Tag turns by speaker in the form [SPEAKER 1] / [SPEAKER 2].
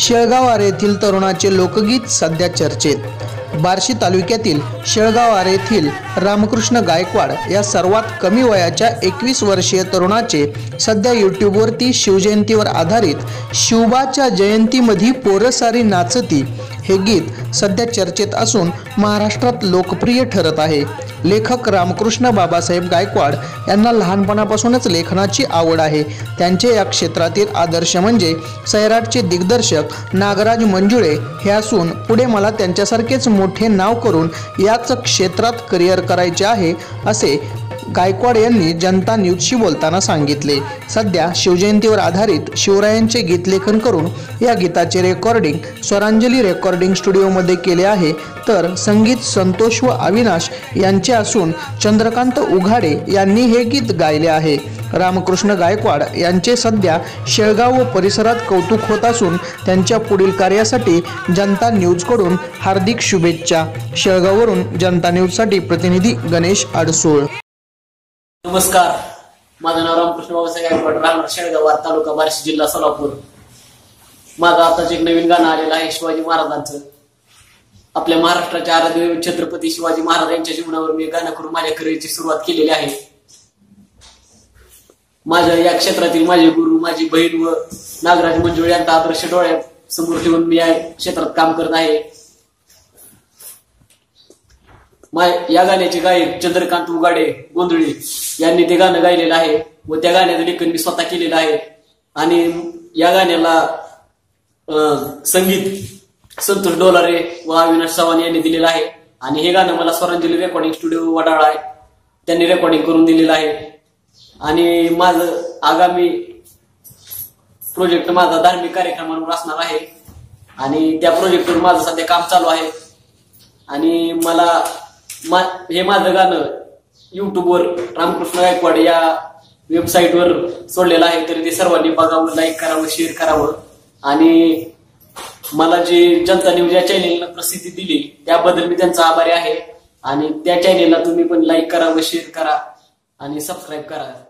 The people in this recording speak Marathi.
[SPEAKER 1] शेळगाव येथील तरुणाचे लोकगीत सध्या चर्चेत. बार्शी तालुक्यातील शेळगाव येथील रामकृष्ण गायकवाड या सर्वात कमी वयाच्या एकवीस वर्षीय तरुणाचे सध्या यूट्यूबवरती शिवजयंतीवर आधारित शिवबाच्या जयंतीमध्ये पोरसारी नाचती हे गीत सध्या चर्चेत असून महाराष्ट्रात लोकप्रिय ठरत आहे. लेखक रामकृष्ण बाबासाहेब गायकवाड यांना लहानपणापासूनच लेखनाची आवड आहे. त्यांचे या क्षेत्रातील आदर्श म्हणजे सैराटचे दिग्दर्शक नागराज मंजुळे हे असून पुढे मला त्यांच्यासारखेच मोठे नाव करून याच क्षेत्रात करिअर करायचे आहे असे गायकवाड यांनी जनता न्यूजशी बोलताना सांगितले. सध्या शिवजयंतीवर आधारित शिवरायांचे गीतलेखन करून या गीताचे रेकॉर्डिंग स्वरांजली रेकॉर्डिंग स्टुडिओमध्ये केले आहे. तर संगीत संतोष व अविनाश यांचे असून चंद्रकांत उघाडे यांनी हे गीत गायले आहे. रामकृष्ण गायकवाड यांचे सध्या शेळगाव व परिसरात कौतुक होत असून त्यांच्या पुढील कार्यासाठी जनता न्यूजकडून हार्दिक शुभेच्छा. शेळगाववरून जनता न्यूजसाठी प्रतिनिधी गणेश अडसूळ
[SPEAKER 2] नमस्कार. माझं नाव रामकृष्ण बाबासाहेब गायकवाड राहणार शेळगाव तालुका बार्शी जिल्हा सोलापूर. माझं आताच एक नवीन गाणं आलेलं आहे शिवाजी महाराजांचं. आपल्या महाराष्ट्राच्या आराध्य छत्रपती शिवाजी महाराज यांच्या जीवनावर मी गाणं करून माझ्या करिअरची सुरुवात केलेली आहे. माझ्या या क्षेत्रातील माझे गुरु माझी बहीण व नागराज मंजुळ यांचा आदर्श डोळ्या समोर ठेवून मी या क्षेत्रात काम करत आहे. या गाण्याचे गायक चंद्रकांत उगाडे गोंधळी. यांनी ते गाणं गायलेलं आहे. व त्या गाण्याचं लेखन मी स्वतः केलेलं आहे. आणि या गाण्याला संगीत संतोष डोलारे व अविनाश चव्हाण यांनी दिलेलं आहे. आणि हे गाणं मला स्वरांजली रेकॉर्डिंग स्टुडिओ वडाळा आहे. त्यांनी रेकॉर्डिंग करून दिलेलं आहे. आणि माझं आगामी प्रोजेक्ट माझा धार्मिक कार्यक्रमांवर असणार आहे. आणि त्या प्रोजेक्टवर माझं सध्या काम चालू आहे. आणि मला मा- हे माझं गाणं युट्यूबवर रामकृष्ण गायकवाड या वेबसाईटवर सोडलेलं आहे तरी ते सर्वांनी बघावं लाईक करावं शेअर करावं. आणि मला जी जनता न्यूज या चॅनेलला प्रसिद्धी दिली त्याबद्दल मी त्यांचा आभारी आहे. आणि त्या चॅनेलला तुम्ही पण लाईक करा व शेअर करा. आणि सबस्क्राईब करा.